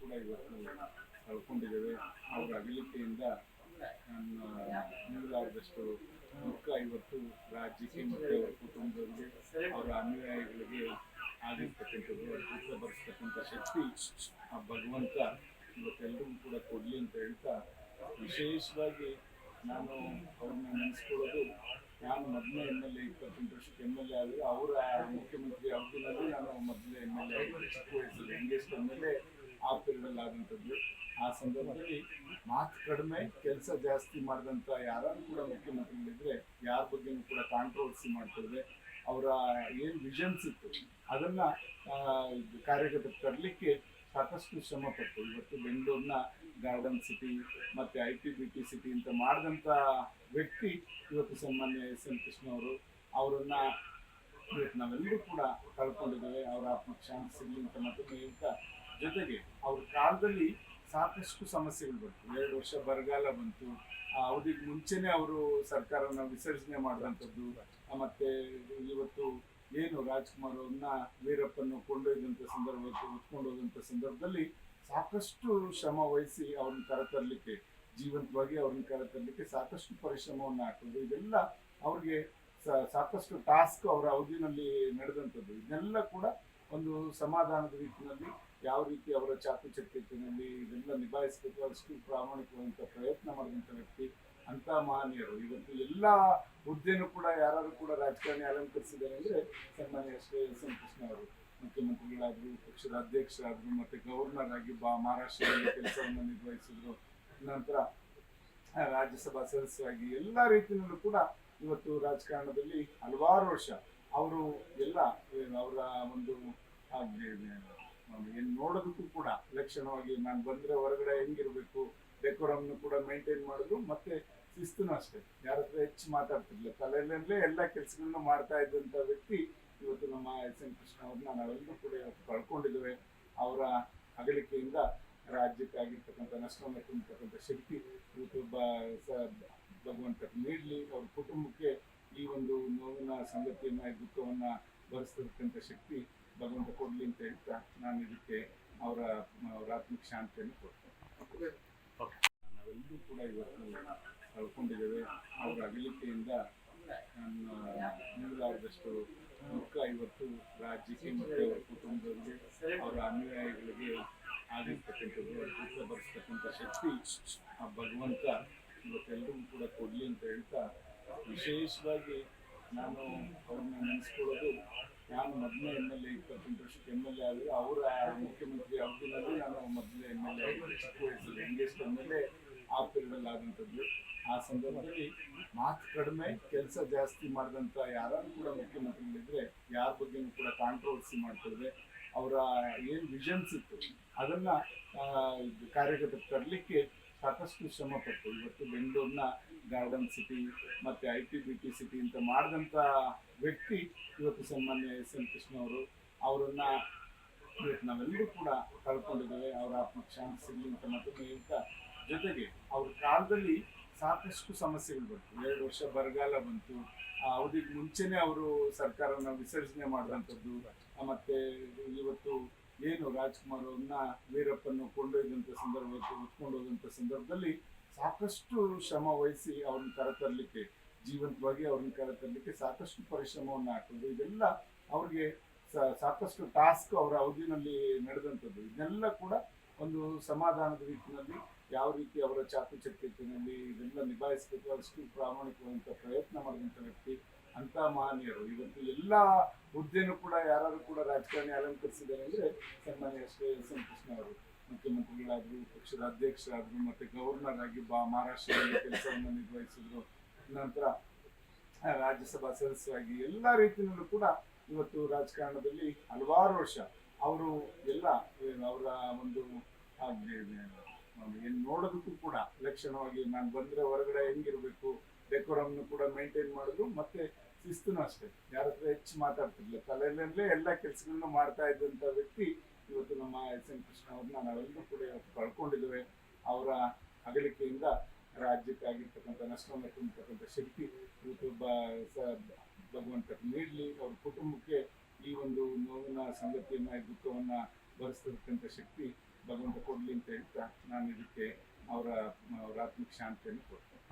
ಕೂಡ ಇವತ್ತು ಕಳ್ಕೊಂಡಿದ್ದೇವೆ. ಅವರ ಅಗಲಿಕೆಯಿಂದ ನನ್ನ ನೂರಾದಷ್ಟು ದುಃಖ ಇವತ್ತು ರಾಜ್ಯಕ್ಕೆ ಮತ್ತು ಅವರ ಕುಟುಂಬದವರಿಗೆ ಅವರ ಅನುಯಾಯಿಗಳಿಗೆ ಆಗಿರ್ತಕ್ಕಂಥದ್ದು ದುಃಖ ಶಕ್ತಿ ಆ ಭಗವಂತ ಇವತ್ತೆಲ್ಲರಿಗೂ ಕೂಡ ಕೊಡಲಿ ಅಂತ ಹೇಳ್ತಾ ವಿಶೇಷವಾಗಿ ನಾನು ಅವ್ರನ್ನ ನೆನೆಸ್ಕೊಳ್ಳೋದು, ನಾನು ಮೊದಲನೇ ಎಂ ಎಲ್ ಎ, ಇಪ್ಪತ್ತೆಂಟು ವರ್ಷಕ್ಕೆ ಎಂ ಎಲ್ ಎ ಆದರೆ, ಅವರ ಮುಖ್ಯಮಂತ್ರಿ ಅವಧಿನಲ್ಲಿ ನಾನು ಮೊದಲನೇ ಎಂ ಎಲ್ ಎ ವಯಸ್ಸಲ್ಲಿ ಆ ಪೀರಿಯಡಲ್ಲಿ ಆದಂಥದ್ದು ಆ ಸಂದರ್ಭದಲ್ಲಿ ಮಾತು ಕಡಿಮೆ, ಕೆಲಸ ಜಾಸ್ತಿ ಮಾಡಿದಂಥ ಯಾರು ಕೂಡ ಮುಖ್ಯಮಂತ್ರಿಗಳಿದ್ರೆ ಯಾರ ಬಗ್ಗೆನೂ ಕೂಡ ಕಾಂಟ್ರವರ್ಸಿ ಮಾಡ್ತಿದ್ರೆ ಅವರ ಏನು ವಿಷನ್ಸ್ ಇತ್ತು, ಅದನ್ನ ಕಾರ್ಯಗತಕ್ಕೆ ತರಲಿಕ್ಕೆ ಸಾಕಷ್ಟು ಶ್ರಮ ಪಟ್ಟು ಇವತ್ತು ಬೆಂಗಳೂರಿನ ಗಾರ್ಡನ್ ಸಿಟಿ ಮತ್ತು I T B T city ಅಂತ ಮಾಡಿದಂಥ ವ್ಯಕ್ತಿ ಇವತ್ತು ಸನ್ಮಾನ್ಯ ಎಸ್ ಎನ್ ಕೃಷ್ಣ ಅವರು, ಅವರನ್ನ ಇವತ್ತು ನಾವೆಲ್ಲರೂ ಕೂಡ ಕಳ್ಕೊಂಡಿದ್ದೇವೆ ಅವರ ಆತ್ಮಕ್ಕೆ ಶಾಂತಿ ಸಿಗಲಿ ಅಂತ ಮತ್ತೊಮ್ಮೆ ಹೇಳ್ತಾ ಜೊತೆಗೆ ಅವ್ರ ಕಾಲದಲ್ಲಿ ಸಾಕಷ್ಟು ಸಮಸ್ಯೆಗಳು ಬಂತು. ಎರಡು ವರ್ಷ ಬರಗಾಲ ಬಂತು. ಆ ಅವಧಿಗೆ ಮುಂಚೆನೆ ಅವರು ಸರ್ಕಾರನ ವಿಸರ್ಜನೆ ಮಾಡಿದಂಥದ್ದು ಮತ್ತೆ ಇವತ್ತು ಏನು ರಾಜ್ಕುಮಾರ್ ಅವ್ರನ್ನ ವೀರಪ್ಪನ್ನು ಕೊಂಡೊಯ್ದಂಥ ಸಂದರ್ಭ ಹೊತ್ಕೊಂಡು ಸಂದರ್ಭದಲ್ಲಿ ಸಾಕಷ್ಟು ಶ್ರಮ ವಹಿಸಿ ಅವ್ರನ್ನ ಕರೆತರಲಿಕ್ಕೆ, ಜೀವಂತವಾಗಿ ಅವ್ರನ್ನ ಕರೆತರಲಿಕ್ಕೆ ಸಾಕಷ್ಟು ಪರಿಶ್ರಮವನ್ನು ಹಾಕೋದು ಇದೆಲ್ಲ ಅವ್ರಿಗೆ ಸಾಕಷ್ಟು ಟಾಸ್ಕ್ ಅವರ ಅವಧಿನಲ್ಲಿ ನಡೆದಂಥದ್ದು. ಇದೆಲ್ಲ ಕೂಡ ಒಂದು ಸಮಾಧಾನದ ರೀತಿಯಲ್ಲಿ ಯಾವ ರೀತಿ ಅವರ ಚಾಕುಚಕ್ಯತೆಯಲ್ಲಿ ಇದೆಲ್ಲ ನಿಭಾಯಿಸಬೇಕು, ಅಷ್ಟು ಪ್ರಾಮಾಣಿಕವಾದಂಥ ಪ್ರಯತ್ನ ಮಾಡಿದಂಥ ವ್ಯಕ್ತಿ ಅಂತ ಮಹನೀಯರು. ಇವತ್ತು ಎಲ್ಲ ಹುದ್ದೆನೂ ಕೂಡ ಯಾರಾದರೂ ಕೂಡ ರಾಜಕಾರಣಿ ಅಲಂಕರಿಸಿದ್ದಾರೆ ಅಂದ್ರೆ ಸನ್ಮಾನ್ಯ ಶ್ರೀ ಎಸ್ ಎಂ ಕೃಷ್ಣ ಅವರು. ಮುಖ್ಯಮಂತ್ರಿಗಳಾದ್ರು ಪಕ್ಷದ ಅಧ್ಯಕ್ಷರಾದ್ರು ಮತ್ತೆ ಗವರ್ನರ್ ಆಗಿ ಬಾ, ಮಹಾರಾಷ್ಟ್ರದಲ್ಲಿ ಕೆಲಸವನ್ನು ನಿರ್ವಹಿಸಿದ್ರು ನಂತರ ರಾಜ್ಯಸಭಾ ಸದಸ್ಯರಾಗಿ ಎಲ್ಲ ರೀತಿಯಲ್ಲೂ ಕೂಡ ಇವತ್ತು ರಾಜಕಾರಣದಲ್ಲಿ ಹಲವಾರು ವರ್ಷ ಅವರು ಎಲ್ಲ ಅವರ ಒಂದು ಏನು ನೋಡೋದಕ್ಕೂ ಕೂಡ ಲಕ್ಷಣವಾಗಿ ನಾನು ಬಂದ್ರೆ ಹೊರಗಡೆ ಹೆಂಗಿರಬೇಕು ಡೆಕೋರಮ್ನು ಕೂಡ ಮೇಂಟೈನ್ ಮಾಡಿದ್ರು ಮತ್ತೆ ಶಿಸ್ತುನು ಅಷ್ಟೇ. ಯಾರ ಹತ್ರ ಹೆಚ್ಚು ಮಾತಾಡ್ತಿರ್ಲಿಲ್ಲ. ತಲೆಯಲ್ಲೇ ಎಲ್ಲ ಕೆಲಸಗಳನ್ನ ಮಾಡ್ತಾ ಇದ್ದಂತ ವ್ಯಕ್ತಿ ಇವತ್ತು ನಮ್ಮ ಎಸ್ ಎನ್ ಕೃಷ್ಣ ಅವ್ರನ್ನ ನಾವೆಲ್ಲರೂ ಕೂಡ ಕಳ್ಕೊಂಡಿದ್ದೇವೆ. ಅವರ ಅಗಲಿಕೆಯಿಂದ ರಾಜ್ಯಕ್ಕಾಗಿರ್ತಕ್ಕಂಥ, ನಷ್ಟವನ್ನು ತುಂಬತಕ್ಕಂಥ ಶಕ್ತಿ ಇವತ್ತು ಭಗವಂತ ನೀಡಲಿ. ಅವ್ರ ಕುಟುಂಬಕ್ಕೆ ಈ ಒಂದು ನೋವಿನ ಸಂಗತಿಯನ್ನ ಈ ದುಃಖವನ್ನ ಭರಿಸ್ತಕ್ಕಂಥ ಶಕ್ತಿ ಭಗವಂತ ಕೊಡ್ಲಿ ಅಂತ ಹೇಳ್ತಾ ನಾನು ಇದಕ್ಕೆ ಅವರ ಅವರ ಆತ್ಮಿಕ ಶಾಂತಿಯನ್ನು ಕೊಡ್ತೇನೆ. ನಾವೆಲ್ಲರೂ ಕೂಡ ಇವತ್ತು ಕಳ್ಕೊಂಡಿದ್ದೇವೆ. ಅವರ ಅಗಲಿಕೆಯಿಂದ ನನ್ನ ನೂರಾದಷ್ಟು ದುಃಖ ಇವತ್ತು ರಾಜ್ಯಕ್ಕೆ ಮತ್ತು ಅವರ ಕುಟುಂಬದವರಿಗೆ ಅವರ ಅನುಯಾಯಿಗಳಿಗೆ ಆಗಿರ್ತಕ್ಕಂಥದ್ದು ದುಃಖ ಬರ್ತಕ್ಕಂಥ ಶಕ್ತಿ ಆ ಭಗವಂತ ಇವತ್ತೆಲ್ಲರಿಗೂ ಕೂಡ ಕೊಡ್ಲಿ ಅಂತ ಹೇಳ್ತಾ ವಿಶೇಷವಾಗಿ ನಾನು ಅವ್ರನ್ನ ನೆನೆಸ್ಕೊಳ್ಳೋದು, ನಾನು ಮೊದಲನೇ ಎಂ ಎಲ್ ಎ ಇಪ್ಪತ್ತೆಂಟು ವರ್ಷಕ್ಕೆ ಎಂ ಎಲ್ ಎ ಆದರೆ ಅವರ ಮುಖ್ಯಮಂತ್ರಿ ಅವಧಿನಲ್ಲಿ ನಾನು ಮೊದಲನೇ ಎಂ ಎಲ್ ಎ ಚಿಕ್ಕ ವಯಸ್ಸಲ್ಲಿ ಯಂಗೆಸ್ಟ್ ಎಂ ಎಲ್ ಎ ಆ ಪೀರಿಯಡಲ್ಲಿ ಆದಂಥದ್ದು. ಆ ಸಂದರ್ಭದಲ್ಲಿ ಮಾತು ಕಡಿಮೆ, ಕೆಲಸ ಜಾಸ್ತಿ ಮಾಡಿದಂಥ ಯಾರು ಕೂಡ ಮುಖ್ಯಮಂತ್ರಿಗಳಿದ್ರೆ ಯಾರ ಬಗ್ಗೆನೂ ಕೂಡ ಕಾಂಟ್ರವರ್ಸಿ ಮಾಡ್ತಿದ್ರೆ ಅವರ ಏನು ವಿಷನ್ಸ್ ಇತ್ತು ಅದನ್ನ ಕಾರ್ಯಗತಕ್ಕೆ ತರಲಿಕ್ಕೆ ಸಾಕಷ್ಟು ಶ್ರಮ ಪಟ್ಟು ಇವತ್ತು ಬೆಂಗಳೂರಿನ ಗಾರ್ಡನ್ ಸಿಟಿ ಮತ್ತೆ I T B T city ಅಂತ ಮಾಡಿದಂಥ ವ್ಯಕ್ತಿ ಇವತ್ತು ಸನ್ಮಾನ್ಯ ಎಸ್ ಎನ್ ಕೃಷ್ಣ ಅವರು, ಅವರನ್ನು ಇವತ್ತು ನಾವೆಲ್ಲರೂ ಕೂಡ ಕಳ್ಕೊಂಡಿದ್ದೇವೆ ಅವರ ಆತ್ಮಕ್ಕೆ ಶಾಂತಿ ಸಿಗಲಿ ಅಂತ ಮತ್ತೊಮ್ಮೆ ಹೇಳ್ತಾ, ಜೊತೆಗೆ ಅವ್ರ ಕಾಲದಲ್ಲಿ ಸಾಕಷ್ಟು ಸಮಸ್ಯೆಗಳು ಬಂತು. ಎರಡು ವರ್ಷ ಬರಗಾಲ ಬಂತು. ಆ ಅವಧಿಗೆ ಮುಂಚೆನೆ ಅವರು ಸರ್ಕಾರನ ವಿಸರ್ಜನೆ ಮಾಡಿದಂಥದ್ದು ಮತ್ತೆ ಇವತ್ತು ಏನು ರಾಜ್ಕುಮಾರ್ ಅವ್ರನ್ನ ವೀರಪ್ಪನ್ನು ಕೊಂಡೊಯ್ದಂಥ ಸಂದರ್ಭ ಹೊತ್ಕೊಂಡು ಸಂದರ್ಭದಲ್ಲಿ ಸಾಕಷ್ಟು ಶ್ರಮ ವಹಿಸಿ ಅವ್ರನ್ನ ಕರೆತರಲಿಕ್ಕೆ, ಜೀವಂತವಾಗಿ ಅವ್ರನ್ನ ಕರೆತರಲಿಕ್ಕೆ ಸಾಕಷ್ಟು ಪರಿಶ್ರಮವನ್ನು ಹಾಕೋದು ಇದೆಲ್ಲ ಅವ್ರಿಗೆ ಸಾಕಷ್ಟು ಟಾಸ್ಕ್ ಅವರ ಅವಧಿನಲ್ಲಿ ನಡೆದಂಥದ್ದು. ಇದೆಲ್ಲ ಕೂಡ ಒಂದು ಸಮಾಧಾನದ ರೀತಿಯಲ್ಲಿ ಯಾವ ರೀತಿ ಅವರ ಚಾಕುಚಕ್ಯತೆಯಲ್ಲಿ ಇದೆಲ್ಲ ನಿಭಾಯಿಸಬೇಕು, ಅಷ್ಟು ಪ್ರಾಮಾಣಿಕವಾದಂಥ ಪ್ರಯತ್ನ ಮಾಡಿದಂಥ ವ್ಯಕ್ತಿ ಅಂತ ಮಹನೀಯರು. ಇವತ್ತು ಎಲ್ಲ ಹುದ್ದೆನೂ ಕೂಡ ಯಾರಾದರೂ ಕೂಡ ರಾಜಕಾರಣಿ ಅಲಂಕರಿಸಿದ್ದಾರೆ ಅಂದರೆ ಸನ್ಮಾನ್ಯ ಶ್ರೀ ಎಸ್ ಎನ್ ಕೃಷ್ಣ ಅವರು ಮುಖ್ಯಮಂತ್ರಿಗಳಾದ್ರು ಪಕ್ಷದ ಅಧ್ಯಕ್ಷರಾದ್ರು, ಮತ್ತೆ ಗವರ್ನರ್ ಆಗಿ ಬಾ, ಮಹಾರಾಷ್ಟ್ರದಲ್ಲಿ ಕೆಲಸವನ್ನು ನಿರ್ವಹಿಸಿದ್ರು. ನಂತರ ರಾಜ್ಯಸಭಾ ಸದಸ್ಯರಾಗಿ ಎಲ್ಲ ರೀತಿಯಲ್ಲೂ ಕೂಡ ಇವತ್ತು ರಾಜಕಾರಣದಲ್ಲಿ ಹಲವಾರು ವರ್ಷ ಅವರು ಎಲ್ಲ ಅವರ ಒಂದು ಏನು ನೋಡೋದಕ್ಕೂ ಕೂಡ ಲಕ್ಷಣವಾಗಿ ನಾನು ಬಂದ್ರೆ ಹೊರಗಡೆ ಹೆಂಗಿರ್ಬೇಕು ಡೆಕೋರಮ್ನು ಕೂಡ ಮೇಂಟೈನ್ ಮಾಡಿದ್ರು ಮತ್ತೆ ಶಿಸ್ತುನೂ ಅಷ್ಟೇ. ಯಾರ ಹತ್ರ ಹೆಚ್ಚು ಮಾತಾಡ್ತಿರ್ಲಿಲ್ಲ. ತಲೆಯಲ್ಲೇ ಎಲ್ಲ ಕೆಲಸಗಳನ್ನು ಮಾಡ್ತಾ ಇದ್ದಂಥ ವ್ಯಕ್ತಿ ಇವತ್ತು ನಮ್ಮ ಎಸ್ ಎನ್ ಕೃಷ್ಣ ಅವ್ರನ್ನ ನಾವೆಲ್ಲರೂ ಕೂಡ ಇವತ್ತು ಕಳ್ಕೊಂಡಿದ್ದೇವೆ. ಅವರ ಅಗಲಿಕೆಯಿಂದ ರಾಜ್ಯಕ್ಕಾಗಿರ್ತಕ್ಕಂಥ ನಷ್ಟವನ್ನು ತುಂಬತಕ್ಕಂಥ ಶಕ್ತಿ ಇವತ್ತು ಭಗವಂತ ನೀಡಲಿ. ಅವ್ರ ಕುಟುಂಬಕ್ಕೆ ಈ ಒಂದು ನೋವಿನ, ಸಂಗತಿಯನ್ನ, ದುಃಖವನ್ನ ಭರಿಸ್ತಕ್ಕಂಥ ಶಕ್ತಿ ಭಗವಂತ ಕೊಡ್ಲಿ ಅಂತ ಹೇಳ್ತಾ ನಾನು ಇದಕ್ಕೆ ಅವರ ಅವರ ಆತ್ಮಿಕ ಶಾಂತಿಯನ್ನು ಕೊಡ್ತೇನೆ.